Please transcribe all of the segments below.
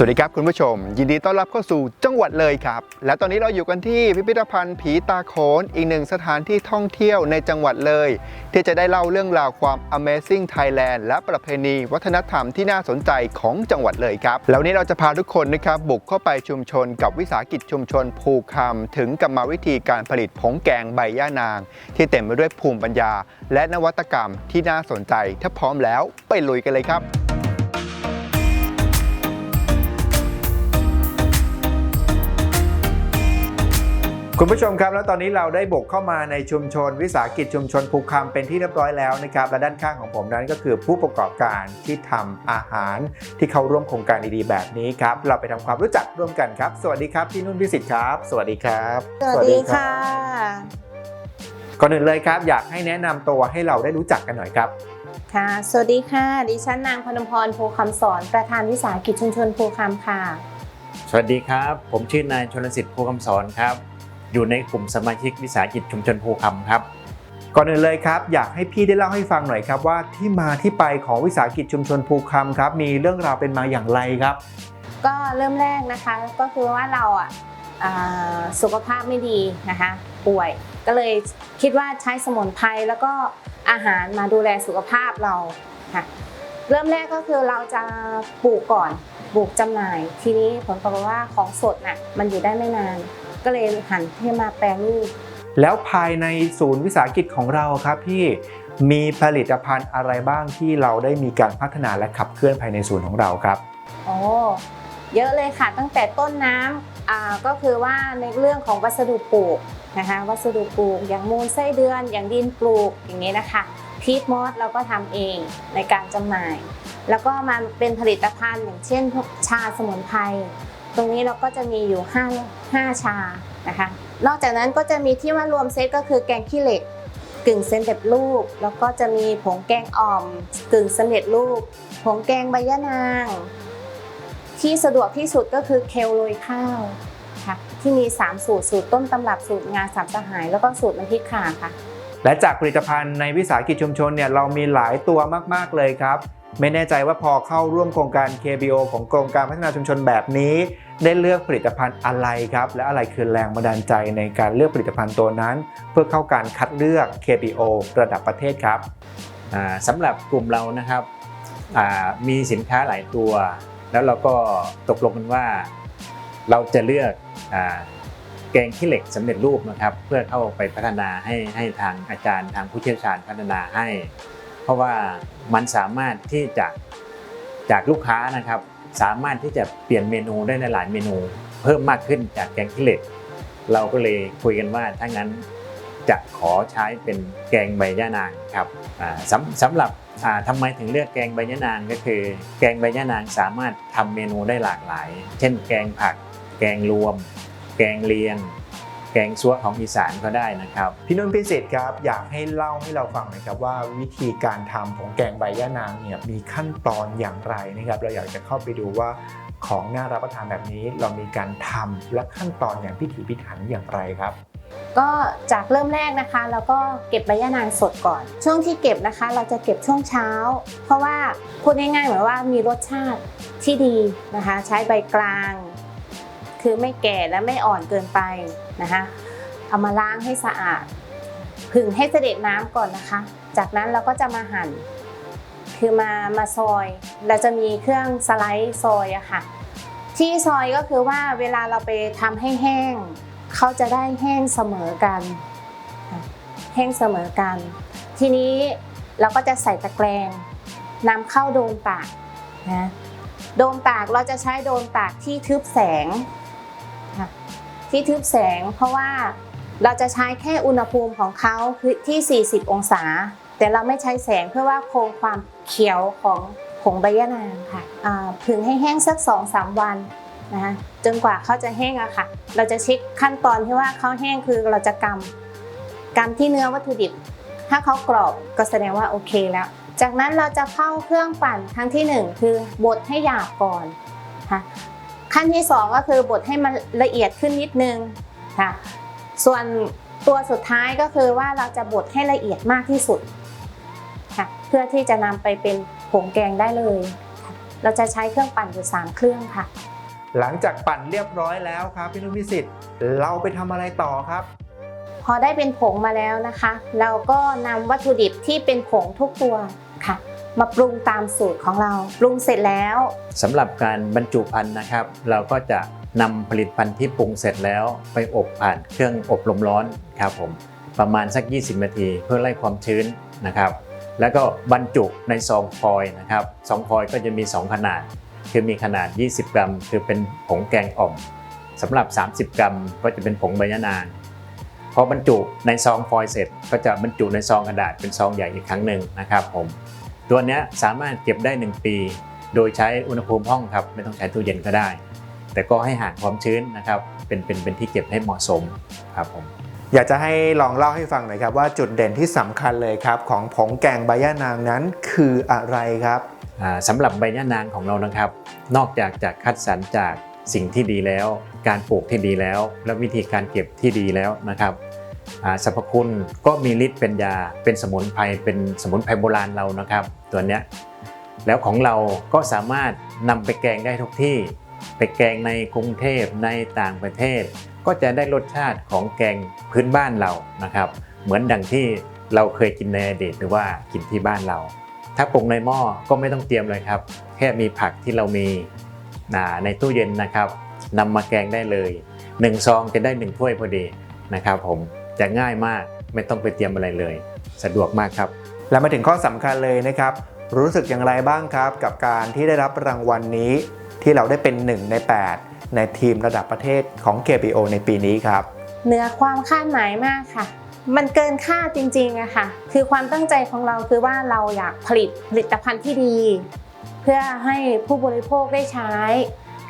สวัสดีครับคุณผู้ชม ยินดีต้อนรับเข้าสู่จังหวัดเลยครับ และตอนนี้เราอยู่กันที่พิพิธภัณฑ์ผีตาโขนอีกหนึ่งสถานที่ท่องเที่ยวในจังหวัดเลย ที่จะได้เล่าเรื่องราวความ Amazing Thailand และประเพณีวัฒนธรรมที่น่าสนใจของจังหวัดเลยครับแล้วนนี้เราจะพาทุกคนนะครับบุกเข้าไปชุมชนกับวิสาหกิจชุมชนภูคำถึงกรรมวิธีการผลิตผงแกงใบย่านาง ที่เต็มไปด้วยภูมิปัญญา และนวัตกรรมที่น่าสนใจ ถ้าพร้อมแล้วไปลุยกันเลยครับ คุณผู้ชมครับแล้วตอนนี้เราได้บุกเข้ามาในชุมชน วิสาหกิจชุมชนภูคำเป็นที่เรียบร้อยแล้วนะครับและด้านข้างของผมนั้นก็คือผู้ประกอบการที่ทำอาหารที่เข้าร่วมโครงการดีๆแบบนี้ครับเราไปทำความรู้จักร่วมกันครับ สวัสดีครับพี่นุ่นพิสิทธิ์ครับ สวัสดีครับ สวัสดีค่ะก่อนอื่นเลยครับ อยากให้แนะนำตัวให้เราได้รู้จักกันหน่อยครับค่ะ สวัสดีค่ะ ดิฉันนางพนมพรภูคำสอนประธานวิสาหกิจชุมชนภูคำค่ะ สวัสดีครับ ผมชื่อนายชนสิทธิ์ภูคำสอนครับ อยู่ในกลุ่มสมาชิกวิสาหกิจชุมชนภูคำครับ ก่อนอื่นเลยครับ อยากให้พี่ได้เล่าให้ฟังหน่อยครับว่าที่มาที่ไปของวิสาหกิจชุมชนภูคำครับ มีเรื่องราวเป็นมาอย่างไรครับ ก็เริ่มแรกนะคะก็คือว่าเราอะอ่าสุขภาพไม่ดีนะคะป่วยก็เลยคิดว่าใช้สมุนไพรแล้วก็อาหารมาดูแลสุขภาพเราค่ะเริ่มแรกก็คือเราจะปลูกก่อนปลูกจำหน่าย ทีนี้ผลปรากฏว่าของสดน่ะมันอยู่ได้ไม่นาน ก็เลยหันที่มาแปรรูป แล้วภายในศูนย์วิสาหกิจของเราครับพี่มีผลิตภัณฑ์อะไรบ้างที่เราได้มีการพัฒนาและขับเคลื่อนภายในศูนย์ของเราครับโอ้เยอะเลยค่ะ ตั้งแต่ต้นน้ำอ่าก็คือว่าในเรื่องของวัสดุปลูกนะคะวัสดุปลูกอย่างมูลไส้เดือน อย่างดินปลูกอย่างนี้นะคะพีทมอสเราก็ทำเองในการจำหน่าย แล้วก็มาเป็นผลิตภัณฑ์อย่างเช่นพวกชาสมุนไพร ตรงนี้เราก็จะมีอยู่5 5ชานะคะ นอกจากนั้นก็จะมีที่ว่ารวมเซตก็คือแกงขี้เหล็กกึ่งเส้นเร็จรูป แล้วก็จะมีผงแกงอ่อม กึ่งสำเร็จรูป ผงแกงใบยะนาง ที่สะดวกที่สุดก็คือเคลโรยข้าวค่ะที่มี 3 สูตร สูตรต้นตำรับสูตรงาสามสหาย แล้วก็สูตรน้ำพริกข่าค่ะ และจากผลิตภัณฑ์ในวิสาหกิจชุมชนเนี่ยเรามีหลายตัวมาก ๆ เลยครับ ไม่แน่ใจว่าพอเข้าร่วมโครงการ KBO ของกรมการพัฒนาชุมชนแบบนี้ ได้เลือกผลิตภัณฑ์อะไรครับ และอะไรคือแรงบันดาลใจในการเลือกผลิตภัณฑ์ตัวนั้น เพื่อเข้าการคัดเลือก KBO ระดับประเทศครับสำหรับกลุ่มเรานะครับมีสินค้าหลายตัว แล้วเราก็ตกลงกันว่าเราจะเลือกแกงขี้เหล็กสำเร็จรูปนะครับ เพื่อเข้าไปพัฒนาให้ให้ทางอาจารย์ทางผู้เชี่ยวชาญพัฒนาให้ ราะว่ามันสามารถที่จะจากลูกค้านะครับ สามารถที่จะเปลี่ยนเมนูได้ในหลายเมนู เพิ่มมากขึ้นจากแกงขี้เหล็ก เราก็เลยคุยกันว่าถ้างั้นจะขอใช้เป็นแกงใบย่านางครับสำสำหรับทำไมถึงเลือกแกงใบย่านางก็คือ แกงใบย่านางสามารถทำเมนูได้หลากหลาย เช่น แกงผัก แกงรวม แกงเลียง กงซัวของอีสานก็ได้นะครับ พี่นุ่นพิเศษครับอยากให้เล่าให้เราฟังหน่อยครับว่าวิธีการทำของแกงใบย่านางเนี่ยมีขั้นตอนอย่างไรนะครับเราอยากจะเข้าไปดูว่าของน่ารับประทานแบบนี้เรามีการทำและขั้นตอนอย่างพิถีพิถันอย่างไรครับก็จากเริ่มแรกนะคะเราก็เก็บใบยะนางสดก่อน ช่วงที่เก็บนะคะ เราจะเก็บช่วงเช้า เพราะว่าพูดง่ายๆเหมือนว่ามีรสชาติที่ดีนะคะ ใช้ใบกลาง คือไม่แก่และไม่อ่อนเกินไปนะคะเอามาล้างให้สะอาดผึ่งให้เสด็จน้ำก่อนนะคะ จากนั้นเราก็จะมาหั่น คือมามาซอย เราจะมีเครื่องสไลด์ซอยอะค่ะ ที่ซอยก็คือว่าเวลาเราไปทำให้แห้ง เขาจะได้แห้งเสมอกัน แห้งเสมอกัน ทีนี้เราก็จะใส่ตะแกรงนำเข้าโดมตากนะ โดมตากเราจะใช้โดมตากที่ทึบแสง ที่ทึบแสง เพราะว่าเราจะใช้แค่อุณหภูมิของเขาคือที่ 40 องศา แต่เราไม่ใช้แสงเพื่อว่าคงความเขียวของผงใบยะนางค่ะผึ่งให้แห้งสัก 2-3 วันนะคะจนกว่าเขาจะแห้งอะค่ะ เราจะเช็คขั้นตอนที่ว่าเขาแห้งคือเราจะกำกำที่เนื้อวัตถุดิบ ถ้าเขากรอบก็แสดงว่าโอเคแล้ว จากนั้นเราจะเข้าเครื่องปั่นครั้งที่หนึ่งคือบดให้หยาบก่อนค่ะ ขั้นที่สองก็คือบดให้มันละเอียดขึ้นนิดนึงค่ะส่วนตัวสุดท้ายก็คือว่าเราจะบดให้ละเอียดมากที่สุดค่ะเพื่อที่จะนำไปเป็นผงแกงได้เลยพเราจะใช้เครื่องปั่นอยู่ 3 เครื่องค่ะ หลังจากปั่นเรียบร้อยแล้วครับพี่นุ่นพิสิทธิ์เราไปทำอะไรต่อครับ พอได้เป็นผงมาแล้วนะคะ เราก็นำวัตถุดิบที่เป็นผงทุกตัวค่ะ มาปรุงตามสูตรของเรา ปรุงเสร็จแล้วสำหรับการบรรจุภัณฑ์นะครับ เราก็จะนำผลิตภัณฑ์ที่ปรุงเสร็จแล้วไปอบผ่านเครื่องอบลมร้อนครับผมประมาณสัก 20 นาทีเพื่อไล่ความชื้นนะครับ แล้วก็บรรจุในซองฟอยนะครับซองฟอยก็จะมี 2 ขนาด คือมีขนาด 20 กรัม คือเป็นผงแกงอ่อมสำหรับ 30 กรัมก็จะเป็นผงใบยะนางพอบรรจุในซองฟอยเสร็จ ก็จะบรรจุในซองกระดาษเป็นซองใหญ่อีกครั้งหนึ่งนะครับผม ตัวเนี้ยสามารถเก็บได้ 1 ปี โดยใช้อุณหภูมิห้องครับไม่ต้องใช้ตู้เย็นก็ได้ แต่ก็ให้ห่างความชื้นนะครับเป็นเป็นเป็นที่เก็บให้เหมาะสมครับผมอยากจะให้ลองเล่าให้ฟังหน่อยครับว่าจุดเด่นที่สำคัญเลยครับของผงแกงใบย่านางนั้นคืออะไรครับอ่าสำหรับใบย่านางของเรานะครับ นอกจากจะคัดสรรจากสิ่งที่ดีแล้ว การปลูกที่ดีแล้ว และวิธีการเก็บที่ดีแล้วนะครับอ่าสรรพคุณก็มีฤทธิ์เป็นยาเป็นสมุนไพรเป็นสมุนไพรโบราณเรานะครับ ตัวเนี้ยแล้วของเราก็สามารถนำไปแกงได้ทุกที่ ไปแกงในกรุงเทพในต่างประเทศ ก็จะได้รสชาติของแกงพื้นบ้านเรานะครับ เหมือนดังที่เราเคยกินในอดีตหรือว่ากินที่บ้านเรา ถ้าปรุงในหม้อก็ไม่ต้องเตรียมเลยครับ แค่มีผักที่เรามีในตู้เย็นนะครับนำมาแกงได้เลย1ซองจะได้1ถ้วยพอดีนะครับผมจะง่ายมากไม่ต้องไปเตรียมอะไรเลย สะดวกมากครับ และมาถึงข้อสำคัญเลยนะครับ รู้สึกอย่างไรบ้างครับ กับการที่ได้รับรางวัลนี้ที่เราได้เป็น 1 ใน 8 ในทีมระดับประเทศของ KPO ในปีนี้ครับเหนือความคาดหมายมากค่ะ มันเกินคาดจริงๆอะค่ะ คือความตั้งใจของเราคือว่าเราอยากผลิตผลิตภัณฑ์ที่ดี เพื่อให้ผู้บริโภคได้ใช้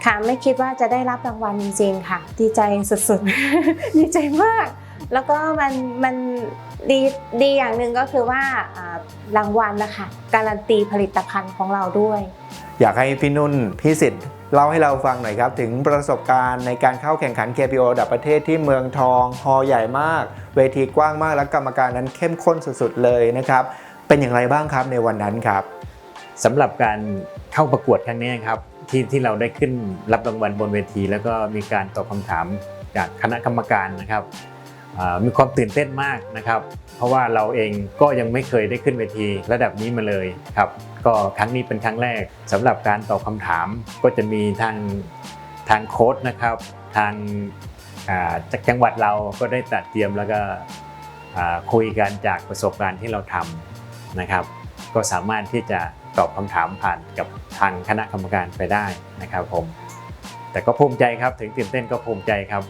ค่ะไม่คิดว่าจะได้รับรางวัลจริงๆค่ะ ดีใจสุดๆ ดีใจมาก แล้วก็มันมัน ดีดีอย่างหนึ่งก็คือว่าอ่ารางวัลนะคะการันตีผลิตภัณฑ์ของเราด้วย อยากให้พี่นุ่นพี่สิทธิ์เล่าให้เราฟังหน่อยครับ ถึงประสบการณ์ในการเข้าแข่งขัน KPO ระดับประเทศที่เมืองทองฮอลล์ใหญ่มาก เวทีกว้างมากและกรรมการนั้นเข้มข้นสุดๆเลยนะครับ เป็นอย่างไรบ้างครับในวันนั้นครับ สำหรับการเข้าประกวดครั้งนี้ครับที่ที่เราได้ขึ้นรับรางวัลบนเวที แล้วก็มีการตอบคำถามจากคณะกรรมการนะครับอ่า มีความตื่นเต้นมากนะครับ เพราะว่าเราเองก็ยังไม่เคยได้ขึ้นเวทีระดับนี้มาเลยครับ ก็ครั้งนี้เป็นครั้งแรกสำหรับการตอบคำถามก็จะมีทางทางโค้ดนะครับ ทางจากจังหวัดเราก็ได้ตัดเตรียมแล้วก็คุยกันจากประสบการณ์ที่เราทำนะครับ ก็สามารถที่จะตอบคำถามผ่านกับทางคณะกรรมการไปได้นะครับผมแต่ก็ภูมิใจครับถึงตื่นเต้นก็ภูมิใจครับ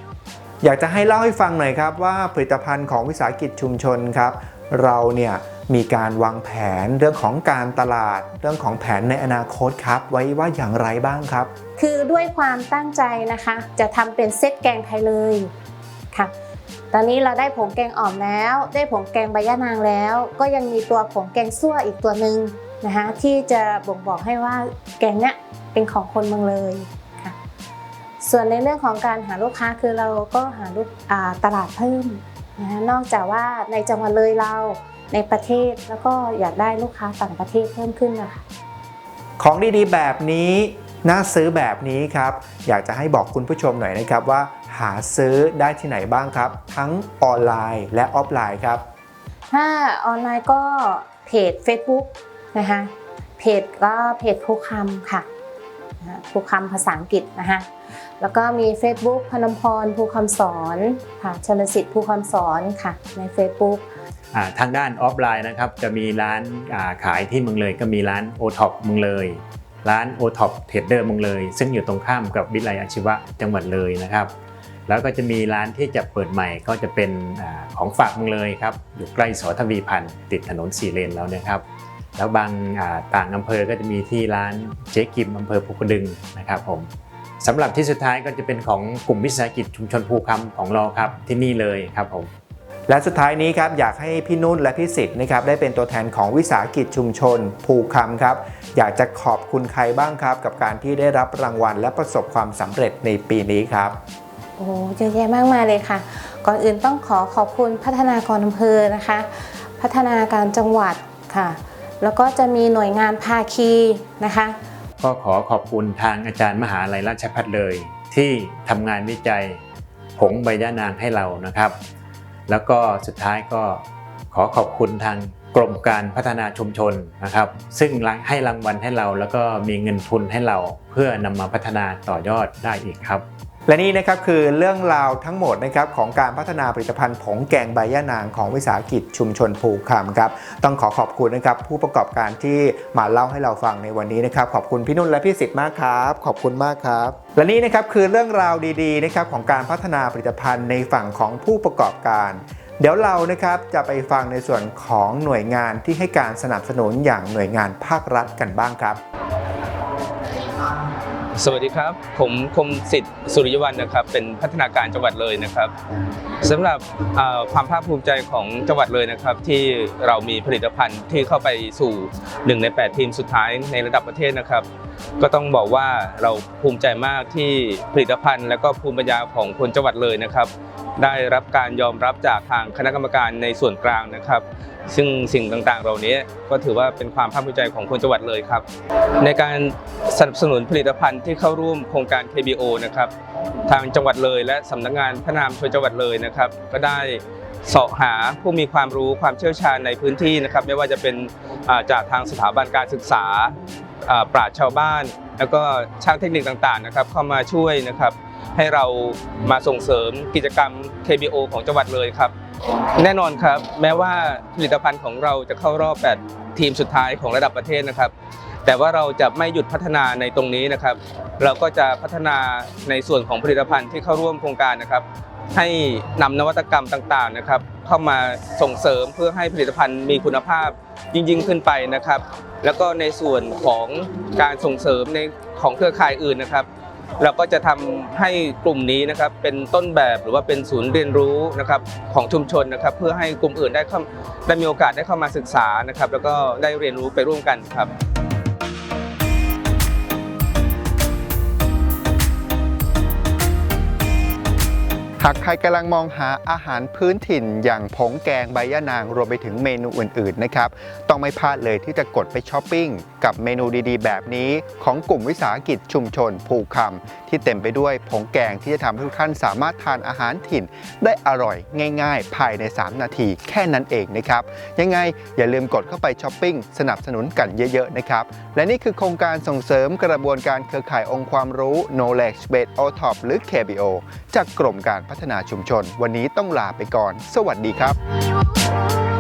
อยากจะให้เล่าให้ฟังหน่อยครับว่าผลิตภัณฑ์ของวิสาหกิจชุมชนครับ เราเนี่ยมีการวางแผนเรื่องของการตลาด เรื่องของแผนในอนาคตครับ ไว้ว่าอย่างไรบ้างครับ คือด้วยความตั้งใจนะคะ จะทำเป็นเซตแกงไทยเลยค่ะ ตอนนี้เราได้ผงแกงอ่อมแล้ว ได้ผงแกงใบย่านางแล้ว ก็ยังมีตัวผงแกงซั่วอีกตัวหนึ่งนะคะที่จะบ่งบอกให้ว่าแกงเนี้ยเป็นของคนเมืองเลย ส่วนในเรื่องของการหาลูกค้าคือเราก็หาลูกอ่าตลาดเพิ่มนะคะนอกจากว่าในจังหวัดเลยเราในประเทศแล้วก็อยากได้ลูกค้าต่างประเทศเพิ่มขึ้นนะคะของดีๆ แบบนี้น่าซื้อแบบนี้ครับ อยากจะให้บอกคุณผู้ชมหน่อยนะครับว่า หาซื้อได้ที่ไหนบ้างครับ ทั้งออนไลน์และออฟไลน์ครับ ถ้าออนไลน์ก็เพจ Facebook นะคะเพจก็เพจภูคำค่ะนะภูคำภาษาอังกฤษนะคะ แล้วก็มี Facebook พนมพรภูคำสอนค่ะชนสิทธิ์ภูคำสอนค่ะใน Facebook ทางด้านออฟไลน์นะครับจะมีร้านาขายที่เมืองเลยก็มีร้าน o t o p เมืองเลย ร้าน o t o p เทรดเดอร์เมืองเลย ซึ่งอยู่ตรงข้ามกับวิทยาลัยอาชีวะจังหวัดเลยนะครับ แล้วก็จะมีร้านที่จะเปิดใหม่ก็จะเป็นอของฝากเมืองเลยครับอยู่ใกล้สทวีพันธ์ติดถนนสี่เลนแล้วนะครับแล้วบางต่างอำเภอก็จะมีที่ร้านเจ๊กิมอำเภอภูกระดึงนะครับผม สำหรับที่สุดท้ายก็จะเป็นของกลุ่มวิสาหกิจชุมชนภูคำของเราครับที่นี่เลยครับผม และสุดท้ายนี้ครับอยากให้พี่นุ่นและพี่สิทธิ์นะครับได้เป็นตัวแทนของวิสาหกิจชุมชน ภูคำครับ อยากจะขอบคุณใครบ้างครับ กับการที่ได้รับรางวัลและประสบความสำเร็จในปีนี้ครับ โอ้โหเยอะแยะมากมายเลยค่ะ ก่อนอื่นต้องขอขอบคุณพัฒนากรอำเภอนะคะ พัฒนาการจังหวัดค่ะ แล้วก็จะมีหน่วยงานภาคีนะคะ ก็ขอขอบคุณทางอาจารย์มหาลัยราชพัฒเลย ที่ทำงานวิจัยผงใบย่านางให้เรานะครับ แล้วก็สุดท้ายก็ขอขอบคุณทางกรมการพัฒนาชุมชนนะครับ ซึ่งให้รางวัลให้เราแล้วก็มีเงินทุนให้เราเพื่อนำมาพัฒนาต่อยอดได้อีกครับ และนี่นะครับคือเรื่องราวทั้งหมดนะครับของการพัฒนาผลิตภัณฑ์ผงแกงใบย่านางของวิสาหกิจชุมชนภูคำครับต้องขอขอบคุณนะครับผู้ประกอบการที่มาเล่าให้เราฟังในวันนี้นะครับขอบคุณพี่นุ่นและพี่สิทธิ์มากครับ ขอบคุณมากครับ และนี่นะครับคือเรื่องราวดีๆนะครับของการพัฒนาผลิตภัณฑ์ในฝั่งของผู้ประกอบการเดี๋ยวเรานะครับจะไปฟังในส่วนของหน่วยงานที่ให้การสนับสนุนอย่างหน่วยงานภาครัฐกันบ้างครับ สวัสดีครับ ผมคมสิทธิ์สุริยวันนะครับ เป็นพัฒนาการจังหวัดเลยนะครับสำหรับความภาคภูมิใจของจังหวัดเลยนะครับ ที่เรามีผลิตภัณฑ์ที่เข้าไปสู่ 1 ใน 8 ทีมสุดท้ายในระดับประเทศนะครับ ก็ต้องบอกว่าเราภูมิใจมากที่ผลิตภัณฑ์ และก็ภูมิปัญญาของคนจังหวัดเลยนะครับ ได้รับการยอมรับจากทางคณะกรรมการในส่วนกลางนะครับ ซึ่งสิ่งต่างๆ เหล่านี้ก็ถือว่าเป็นความภาคภูมิใจของคนจังหวัดเลยครับ ในการสนับสนุนผลิตภัณฑ์ที่เข้าร่วมโครงการ KBO นะครับทางจังหวัดเลยและสำนักงานพัฒนาชุมชนจังหวัดเลยนะครับ ก็ได้เสาะหาผู้มีความรู้ความเชี่ยวชาญในพื้นที่นะครับ ไม่ว่าจะเป็นจากทางสถาบันการศึกษาอ่าปราชญ์ชาวบ้าน แล้วก็ช่างเทคนิคต่างๆนะครับ เข้ามาช่วยนะครับ ให้เรามาส่งเสริมกิจกรรม KBO ของจังหวัดเลยครับ แน่นอนครับ แม้ว่าผลิตภัณฑ์ของเราจะเข้ารอบ 8 ทีมสุดท้ายของระดับประเทศนะครับ แต่ว่าเราจะไม่หยุดพัฒนาในตรงนี้นะครับ เราก็จะพัฒนาในส่วนของผลิตภัณฑ์ที่เข้าร่วมโครงการนะครับ ให้นำนวัตกรรมต่างๆนะครับ เข้ามาส่งเสริมเพื่อให้ผลิตภัณฑ์มีคุณภาพยิ่งยิ่งขึ้นไปนะครับ แล้วก็ในส่วนของการส่งเสริมในของเครือข่ายอื่นนะครับ เราก็จะทำให้กลุ่มนี้นะครับเป็นต้นแบบหรือว่าเป็นศูนย์เรียนรู้นะครับของชุมชนนะครับ เพื่อให้กลุ่มอื่นได้เข้าได้มีโอกาสได้เข้ามาศึกษานะครับ แล้วก็ได้เรียนรู้ไปร่วมกันครับากใครกำลังมองหาอาหารพื้นถิ่น อย่างผงแกงใบย่านางรวมไปถึงเมนูอื่นๆนะครับต้องไม่พลาดเลยที่จะกดไปช้อปปิ้ง กับเมนูดีๆ แบบนี้ ของกลุ่มวิสาหกิจชุมชนภูคำที่เต็มไปด้วยผงแกงที่จะทำให้ทุกท่านสามารถทานอาหารถิ่น ได้อร่อยง่าย ๆ ภายใน 3 นาที แค่นั้นเองนะครับยังไงอย่าลืมกดเข้าไปช้อปปิ้งสนับสนุนกันเยอะ ๆ นะครับ และนี่คือโครงการส่งเสริมกระบวนการเครือข่ายองค์ความรู้ Knowledge Base o t o p หรือ KBO จากกรมการพัฒนาชุมชน วันนี้ต้องลาไปก่อน สวัสดีครับ